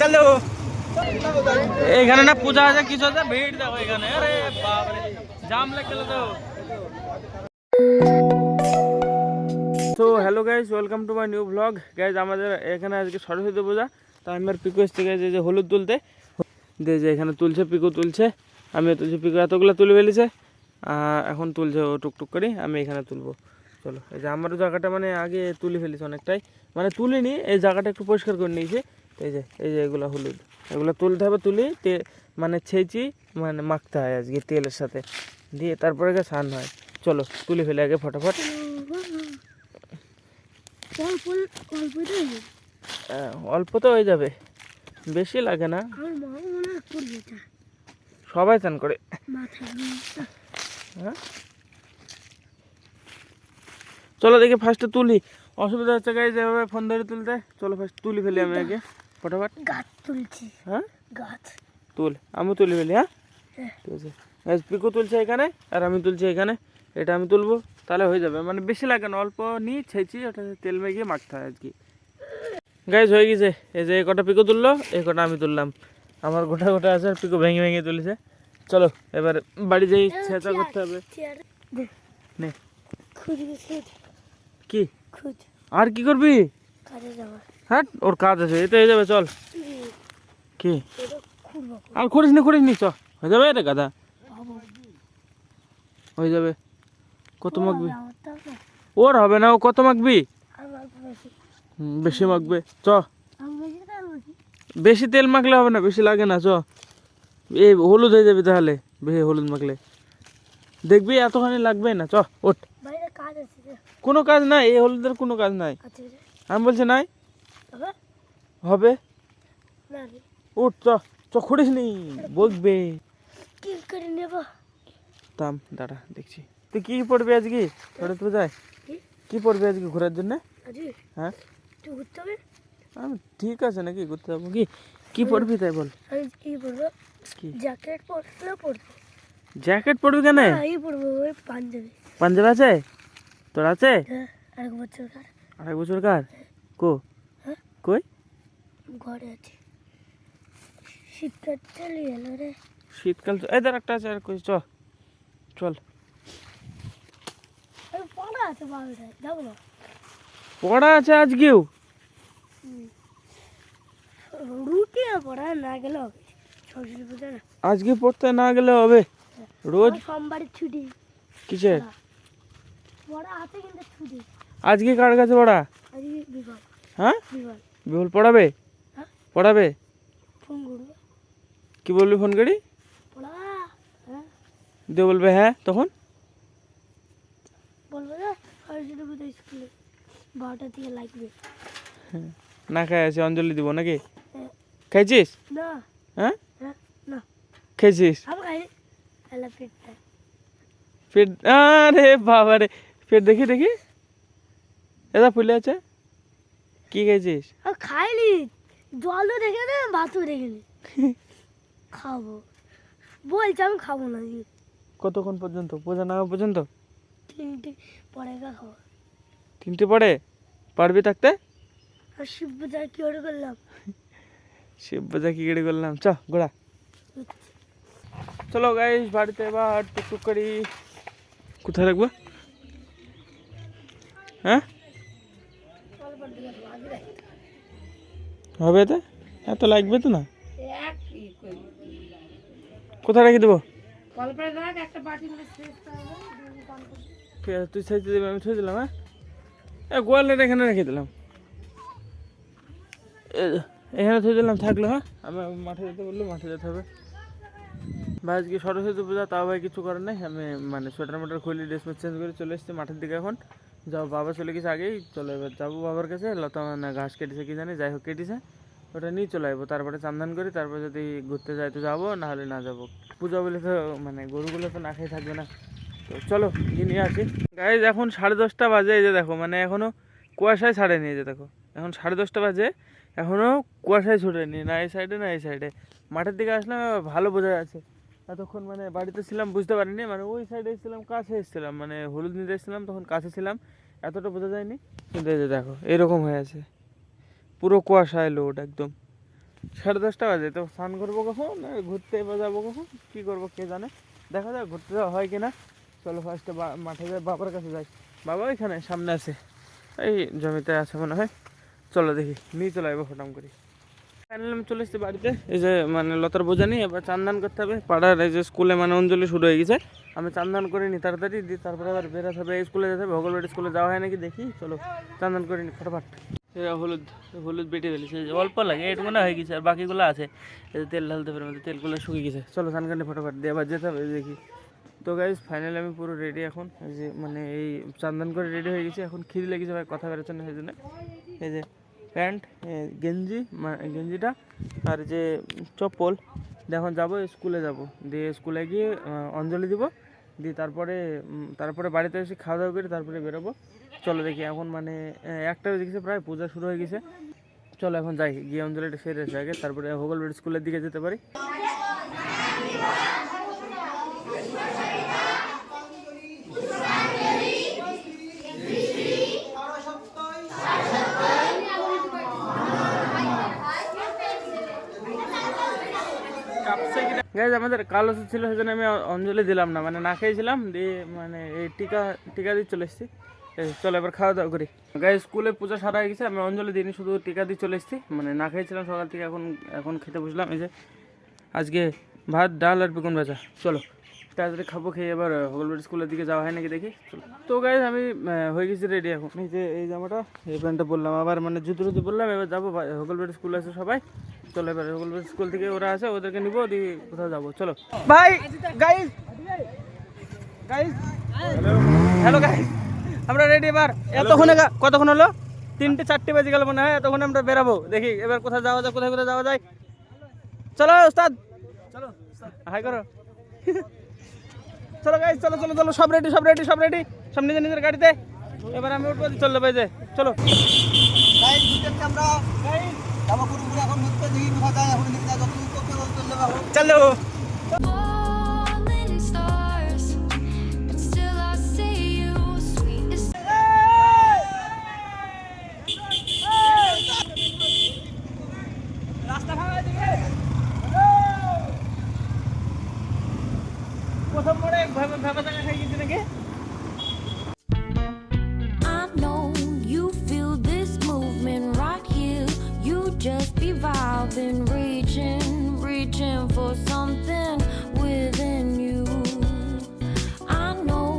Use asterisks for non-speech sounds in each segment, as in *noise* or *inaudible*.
চলো। এখানে না পূজা আছে কিছু আছে? ভিড় দেখো এখানে। আরে বাপরে জাম লেগে তো। তো hello guys welcome to my new blog guys আমাদের এখানে আজকে সরস্বতী পূজা। তো আমি আর পিকু এসছে গাইজ যে হলুদ তুলতে। দিয়ে যে এখানে তুলছে পিকু তুলছে। আমিও তুলছি পিকু এতগুলো তুলে ফেলেছে। এখন তুলছে ও টুকটুক করে আমি এখানে তুলবো। চলো এই যে আমারও জায়গাটা মানে আগে তুলে ফেলেছে অনেকটাই। মানে তুলিনি এই জায়গাটা একটু পরিষ্কার করে নিয়েছি। এই যে এই যে এগুলো হলুদ। এগুলো তুলতে হবে, তুলি, তে মানে ছেঁচি মানে মাখতে হয় আজকে তেলের সাথে। দিয়ে তারপরে গিয়ে স্নান হয়। চলো, তুলে ফেলে আগে ফটাফট। অল্প তো হয়ে যাবে। বেশি লাগে না। সবাই স্নান করে। হ্যাঁ? চলো দেখি ফার্স্টে তুলি। অসুবিধা হচ্ছে গাই যেভাবে ফোন ধরে তুলতে। চলো ফার্স্ট তুলি ফেলি আমি আগে। ফটাফট। গাছ তুলছি। হ্যাঁ? গাছ। তুল আমি তুলে ফেলি হ্যাঁ? হ্যাঁ। ঠিক আছে। গাইজ পিকু তুলছে এখানে আর আমি তুলছি এখানে। এটা আমি তুলবো তাহলে হয়ে যাবে। মানে বেশি লাগে না অল্প নিয়ে ছেঁচি ওটা তেল মেঘিয়ে মাখতে হয় আজকে গাইজ হয়ে গেছে। এই যে এই কটা পিকু তুললো এই কটা আমি তুললাম। আমার গোটা গোটা আছে আর পিকু ভেঙে ভেঙে তুলেছে। চলো এবার বাড়ি যাই ছেঁচা করতে হবে। নে। কি? আর কি করবি? হ্যাঁ ওর কাজ আছে। এতে হয়ে যাবে চল। কি? আর করিস নি করিস নি চ। হয়ে যাবে রে গাদা হয়ে যাবে। কত মাখবি? ওর হবে না ও কত মাখবি? বেশি হুম, বেশি মাখবে। চ। বেশি তেল মাখলে হবে না বেশি লাগে না চ। এই হলুদ হয়ে যাবে তাহলে বেশি হলুদ মাখলে। দেখবি এতখানি লাগবে না চ ওঠ। কাজ কোনো কাজ নাই এই হলুদের কোনো কাজ নাই। আমি বলছি নাই? হবে? উঠ চ চ খুঁড়িস নি বকবে। কি করে নেব? তাম দাঁড়া দেখছি। তুই কি পড়বি আজকে? সরস্বতী পূজায় কি? কি পড়বি আজকে ঘোরার জন্য? হ্যাঁ? ঘুরতে হবে? ঠিক আছে নাকি ঘুরতে যাব কি? কি পড়বি তাই বল। কি পরবো কি? জ্যাকেট পরলে পরবো জ্যাকেট পড়বি কেন? এই পরবো ওই পাঞ্জাবি। পাঞ্জাব আছে? তোর আছে? হ্যাঁ আরেক বছর কার আড়াই বছর কার কো? কই? ঘরে আছে। শীতকাল চলে গেল রে। শীতকাল এই দেখ একটা আছে আর কই চ। চল। পড়া আছে না। পড়া আছে আজকেও? রুটি পড়া না গেলে হবে। সরস্বতী পূজা না। আজকে পড়তে না গেলে হবে? রোজ? আমার সোমবারের ছুটি। কিসের? পড়া। পড়া আছে কিন্তু ছুটি। আজকে কার কাছে পড়া? আজকে হ্যাঁ? বিপুল পড়াবে? হ্যাঁ। পড়াবে? কি বলবি ফোন করি? হ্যাঁ। দিয়ে বলবে হ্যাঁ তখন? বলব না সরস্বতী পূজা স্কুলে বারোটা থেকে লাগবে। না খাই আছে অঞ্জলি দিব নাকি? হ্যাঁ। খাইছিস? না। হ্যাঁ? হ্যাঁ না। খেয়েছিস পেট আরে বাবা রে পেট দেখি দেখি। এটা ফুলে আছে? কি খেয়েছিস? খাইনি। জলও দেখে নে ভাতও দেখে নে। *laughs* খাব। বলছি আমি খাব না। কতক্ষণ পর্যন্ত? পূজা না পর্যন্ত? তিনটে পরে খাব। তিনটে পরে? পারবি থাকতে? আর শিব পূজায় কি অর্ডার করলাম? *laughs* শিব পূজা কি গেড়ে করলাম? চ ঘোড়া চলো গাইস বাড়িতে এবার টুকটুক করি। কোথায় রাখব? হ্যাঁ? হবে তো এত লাগবে তো না? কোথায় রেখে দেবো? তুই সাইজে দেবে আমি ছুঁয়ে দিলাম হ্যাঁ? গোয়ালের এখানে রেখে দিলাম। এ, এখানে থুয়ে দিলাম থাকল হ্যাঁ? আমি মাঠে যেতে বলল মাঠে যেতে হবে। ভাই আজকে সরস্বতী পূজা তাও ভাই কিছু করার নেই। আমি মানে সোয়েটার মোটার খুলি ড্রেস চেঞ্জ করে চলে এসেছি মাঠের দিকে এখন। যাও, বাবা চলে গেছে আগেই, চলো এবার যাব বাবার কাছে। লতা না ঘাস কেটেছে, কি জানি, যাই হোক কেটেছে। ওটা নিয়ে চলে আসব, তারপরে চান্দান করি, তারপরে যদি ঘুরতে যাই তো যাব না হলে না যাব। পূজা বলে তো মানে গরুগুলো তো না খেয়ে থাকবে না। তো চলো, গিয়ে নিয়ে আসি। গাইজ এখন সাড়ে দশটা বাজে, এই যে দেখো মানে এখনও কুয়াশায় ছাড়ে নিয়ে যে দেখো। এখন সাড়ে দশটা বাজে এখনও কুয়াশায় ছুটেনি, না এই সাইডে না এই সাইডে মাঠের দিকে আসলাম ভালো বোঝা যাচ্ছে। এতক্ষণ মানে বাড়িতে ছিলাম, বুঝতে পারিনি। মানে ওই সাইডে এসেছিলাম কাছে এসেছিলাম মানে হলুদ নিতে এসেছিলাম তখন কাছে ছিলাম। এতটা বোঝা যায়নি। কিন্তু এই যে দেখো, এরকম হয়ে আছে। পুরো কুয়াশা এলো ওটা একদম। সাড়ে দশটা বাজে, তো স্নান করব কখন? ঘুরতে যাব কখন? কী করব কে জানে? দেখা যাক, ঘুরতে যাওয়া হয় কি না চলো ফার্স্টে মাঠে যাই, বাবার কাছে যাই। বাবা এখানে সামনে আছে। এই জমিতে আছে মনে হয়। চলো দেখি নিয়ে চলে যাব ফটাম করি। ফাইনালি আমি চলে এসেছি বাড়িতে। এই যে মানে লতার বোঝা নিয়ে এবার চান্দান করতে হবে। পাড়ার এই যে স্কুলে মানে অঞ্জলি শুরু হয়ে গেছে। আমি চান্দান করে নিই তাড়াতাড়ি দিই তারপরে আবার বেরোতে হবে। স্কুলে যেতে হবে ভগলবাড়ি স্কুলে যাওয়া হয় নাকি দেখি। চলো চান্দান করে নিই ফটাফট হলুদ হলুদ বেটে ফেলেছে। যে অল্প লাগে এটুকু না হয়ে গেছে আর বাকিগুলো আছে। এই যে তেল ঢালতে পারে মধ্যে তেলগুলো শুকিয়ে গেছে। চলো চান কান্ডে ফটাফট। দিয়ে আবার যেতে হবে দেখি। তো গাইজ ফাইনালি আমি পুরো রেডি এখন। যে মানে এই চান্দান করে রেডি হয়ে গেছি। এখন খিদে লেগেছে ভাই কথা বেরোচ্ছে না সেই জন্য। এই যে প্যান্ট গেঞ্জি গেঞ্জিটা, আর যে চপ্পল। এখন যাব স্কুলে যাব। দিয়ে স্কুলে গিয়ে অঞ্জলি দিব। দিয়ে তারপরে তারপরে বাড়িতে এসে খাওয়া দাওয়া করে তারপরে বেরোবো। চলো দেখি এখন মানে একটা বেজে গেছে প্রায়, পূজা শুরু হয়ে গেছে। চলো এখন যাই, গিয়ে অঞ্জলিটা সেরে এসে আগে তারপরে হোগলবেড় স্কুলের দিকে যেতে পারি। গাইজ আমাদের কাল ওষুধ ছিল সেজন্য আমি অঞ্জলি দিলাম না। মানে না খেয়েছিলাম, দিয়ে মানে এই টিকা টিকা দিয়ে চলে এসেছি। চলো এবার খাওয়া দাওয়া করি। গাই স্কুলে পূজা সারা হয়ে গেছে, আমি অঞ্জলি দিইনি, শুধু টিকা দিয়ে চলে এসেছি। মানে না খেয়েছিলাম, সকাল থেকে এখন এখন খেতে বুঝলাম এই যে, আজকে ভাত, ডাল আর বেগুন ভাজা। চলো, তাড়াতাড়ি খাব, খেয়ে এবার হগলবাড়ি স্কুলের দিকে যাওয়া হয় নাকি দেখি। চলো। তো গাইজ আমি হয়ে গেছি রেডি এখন। এই যে, এই জামাটা, এই প্যান্টটা বললাম আবার মানে জুতো জুতো বললাম এবার যাব হগলবাড়ি স্কুল আছে সবাই। চলো এবার স্কুল থেকে ওরা আছে ওদেরকে নিবো, দিয়ে কোথাও যাব। চলো। ভাই গাইজ গাইজ হ্যালো গাইজ আমরা রেডি এবার। এতক্ষণে কতক্ষণ হলো? তিনটে চারটে বেজে গেল মনে হয়, এতক্ষণে আমরা বেরাবো। দেখি, এবার কোথায় যাওয়া যায়, কোথায় কোথায় যাওয়া যায়। চলো, ওস্তাদ। চলো হাই করো। চলো গাইজ চলো চলো চলো, সব রেডি সব রেডি সব রেডি সব নিজের নিজের গাড়িতে। এবার আমি উঠবো চলল বেজে চলো। ভাবে ভাবে জায়গা খাই গেছি নাকি I know you feel this movement right here. You just be vibing, reaching, reaching for something within you. I know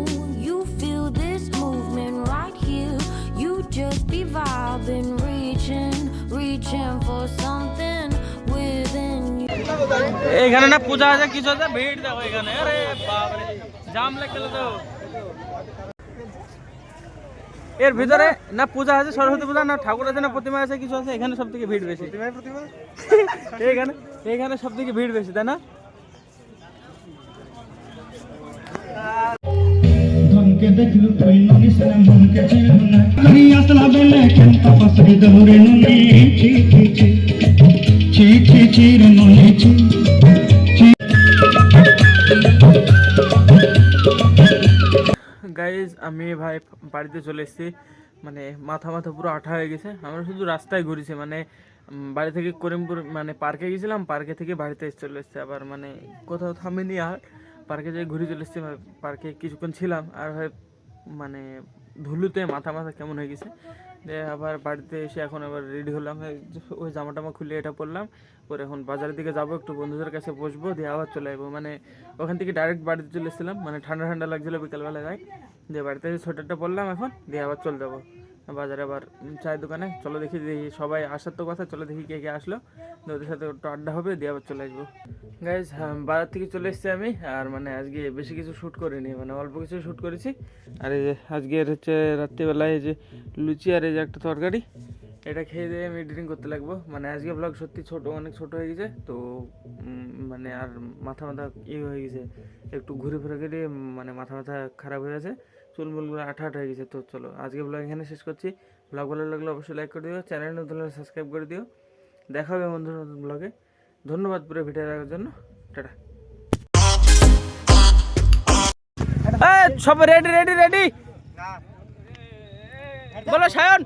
you feel this movement right here. You just be vibing, reaching, reaching for something within you. এখানে না পূজা আছে কিছু আছে ভিড় দেখো এখানে আরে বাপরে জাম তো। এর ভিতরে না পূজা আছে সরস্বতী পূজা না ঠাকুর আছে না প্রতিমা আছে কিছু আছে? এখানে সব থেকে ভিড় বেশি। এখানে এখানে সব থেকে ভিড় বেশি তাই না? ধনকে দেখলু তুই ননিস না মনকে চিনলু না। করি আসলা বেলে কেন তপস হৃদরে ননি? ছি ছি ছি। ছি ছি ছি রে ননি ছি। আমি বাড়িতে চলে এসেছি। মানে মাথা মাথা পুরো আঠা হয়ে গেছে। আমরা শুধু রাস্তায় ঘুরেছি মানে বাড়ি থেকে করিমপুর মানে পার্কে গেছিলাম, পার্কে থেকে বাড়িতে এসে চলে এসেছি। আবার মানে কোথাও থামিনি আর। পার্কে যাই ঘুরে চলে এসেছি পার্কে কিছুক্ষণ ছিলাম। আর হয় মানে ধুলুতে মাথা মাথা কেমন হয়ে গেছে। দিয়ে আবার বাড়িতে এসে এখন আবার রেডি হলাম। ওই জামা টামা খুলে এটা পরলাম। পরে এখন বাজারের দিকে যাব, একটু বন্ধুদের কাছে বসবো, দিয়ে আবার চলে যাব মানে ওখান থেকে ডাইরেক্ট বাড়িতে চলে এসেছিলাম। মানে ঠান্ডা ঠান্ডা লাগছিল বিকালবেলা যাই দিয়ে বাড়িতে সোয়েটারটা পরলাম এখন, দিয়ে আবার চলে যাব। বাজারে আবার চায়ের দোকানে। চলো দেখি দেখি সবাই আসার তো কথা, চলো দেখি কে কে আসলো। ওদের সাথে একটু আড্ডা হবে, দিয়ে আবার চলে আসব। গাইজ বাজার থেকে চলে এসেছি আমি, আর মানে আজকে বেশি কিছু শ্যুট করিনি মানে অল্প কিছু শ্যুট করেছি। আর এই যে আজকের হচ্ছে রাত্রিবেলায় এই যে লুচি আর এই যে একটা তরকারি, এটা খেয়ে দিয়ে আমি এডিটিং করতে লাগবো। মানে আজকে ব্লগ সত্যি ছোট, অনেক ছোট হয়ে গেছে, তো মানে আর মাথা মাথা ইয়ে হয়ে গেছে। একটু ঘুরে ফিরে গেলে মানে মাথা মাথা খারাপ হয়ে গেছে চুল মুলগুলো আঠা আঠা হয়ে গেছে। তো চলো, আজকে ব্লগ এখানে শেষ করছি। ব্লগ ভালো লাগলে অবশ্যই লাইক করে দিও চ্যানেল নতুন সাবস্ক্রাইব করে দিও। দেখা হবে বন্ধু নতুন ব্লগে ধন্যবাদ পুরো ভিডিও দেখার জন্য। টাটা। সব রেডি রেডি রেডি বলো সায়ন।